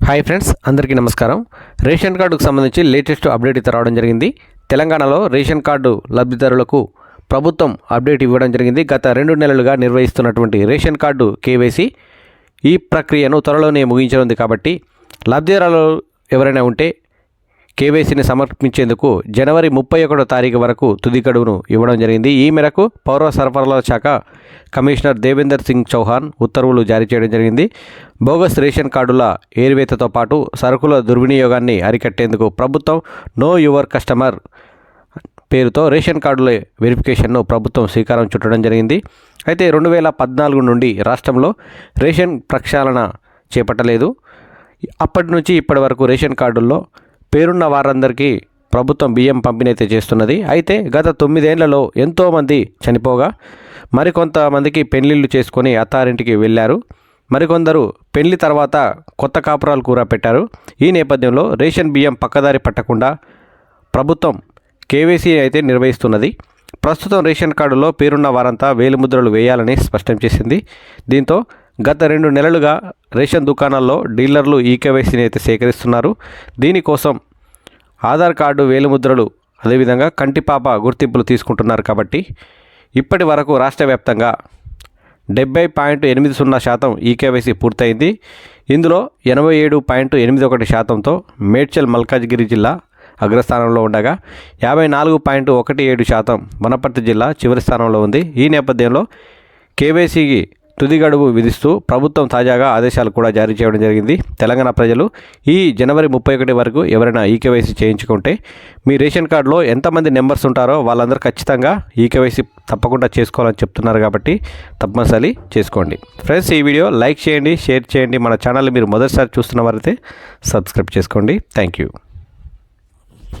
Hi friends అందరికీ నమస్కారం. Ration కార్డుకు సంబంధించి లేటెస్ట్ అప్డేట్ అయితే రావడం జరిగింది. తెలంగాణలో రేషన్ కార్డు లబ్ధిదారులకు ప్రభుత్వం అప్డేట్ ఇవ్వడం జరిగింది. గత రెండు నెలలుగా నిర్వహిస్తున్నటువంటి రేషన్ కార్డు కేవైసీ ఈ ప్రక్రియను త్వరలోనే ముగించనుంది కాబట్టి లబ్ధిదారులు ఎవరైనా ఉంటే కేవైసీని సమర్పించేందుకు జనవరి ముప్పై ఒకటో తారీఖు వరకు తుది గడువును ఇవ్వడం జరిగింది. ఈ మేరకు పౌర సరఫరాల శాఖ కమిషనర్ దేవేందర్ సింగ్ చౌహాన్ ఉత్తర్వులు జారీ చేయడం జరిగింది. బోగస్ రేషన్ కార్డుల ఏరివేతతో పాటు సరుకుల దుర్వినియోగాన్ని అరికట్టేందుకు ప్రభుత్వం నో యువర్ కస్టమర్ పేరుతో రేషన్ కార్డుల వెరిఫికేషన్ను ప్రభుత్వం శ్రీకారం చుట్టడం జరిగింది. అయితే రెండు వేల పద్నాలుగు నుండి రాష్ట్రంలో రేషన్ ప్రక్షాళన చేపట్టలేదు. అప్పటి నుంచి ఇప్పటి వరకు రేషన్ కార్డుల్లో పేరున్న వారందరికీ ప్రభుత్వం బియ్యం పంపిణీ అయితే చేస్తున్నది. అయితే గత తొమ్మిదేళ్ళలో ఎంతోమంది చనిపోగా మరికొంతమందికి పెళ్ళిళ్ళు చేసుకొని అత్తారింటికి వెళ్ళారు. మరికొందరు పెళ్ళి తర్వాత కొత్త కాపురాలు కూర పెట్టారు. ఈ నేపథ్యంలో రేషన్ బియ్యం పక్కదారి పట్టకుండా ప్రభుత్వం కేవైసీ అయితే నిర్వహిస్తున్నది. ప్రస్తుతం రేషన్ కార్డులో పేరున్న వారంతా వేలిముద్రలు వేయాలని స్పష్టం చేసింది. దీంతో గత రెండు నెలలుగా రేషన్ దుకాణాల్లో డీలర్లు ఈ కేవైసీని అయితే సేకరిస్తున్నారు. దీనికోసం ఆధార్ కార్డు వేలిముద్రలు అదేవిధంగా కంటిపాప గుర్తింపులు తీసుకుంటున్నారు కాబట్టి ఇప్పటి వరకు రాష్ట్ర వ్యాప్తంగా డెబ్బై పాయింట్ ఎనిమిది సున్నా శాతం ఈకేవైసీ పూర్తయింది. ఇందులో ఎనభై ఏడు పాయింట్ ఎనిమిది ఒకటి శాతంతో మేడ్చల్ మల్కాజ్గిరి జిల్లా అగ్రస్థానంలో ఉండగా యాభై నాలుగు పాయింట్ ఒకటి ఏడు శాతం వనపర్తి జిల్లా చివరి స్థానంలో ఉంది. ఈ నేపథ్యంలో కేవైసీకి తుది గడువు విధిస్తూ ప్రభుత్వం తాజాగా ఆదేశాలు కూడా జారీ చేయడం జరిగింది. తెలంగాణ ప్రజలు ఈ జనవరి ముప్పై ఒకటి వరకు ఎవరైనా ఈకేవైసీ చేయించుకుంటే మీ రేషన్ కార్డులో ఎంతమంది నెంబర్స్ ఉంటారో వాళ్ళందరూ ఖచ్చితంగా ఈకేవైసీ తప్పకుండా చేసుకోవాలని చెప్తున్నారు కాబట్టి తప్పనిసరి చేసుకోండి. ఫ్రెండ్స్ ఈ వీడియో లైక్ చేయండి షేర్ చేయండి. మన ఛానల్ మీరు మొదటిసారి చూస్తున్న వారైతే సబ్స్క్రైబ్ చేసుకోండి. Thank you.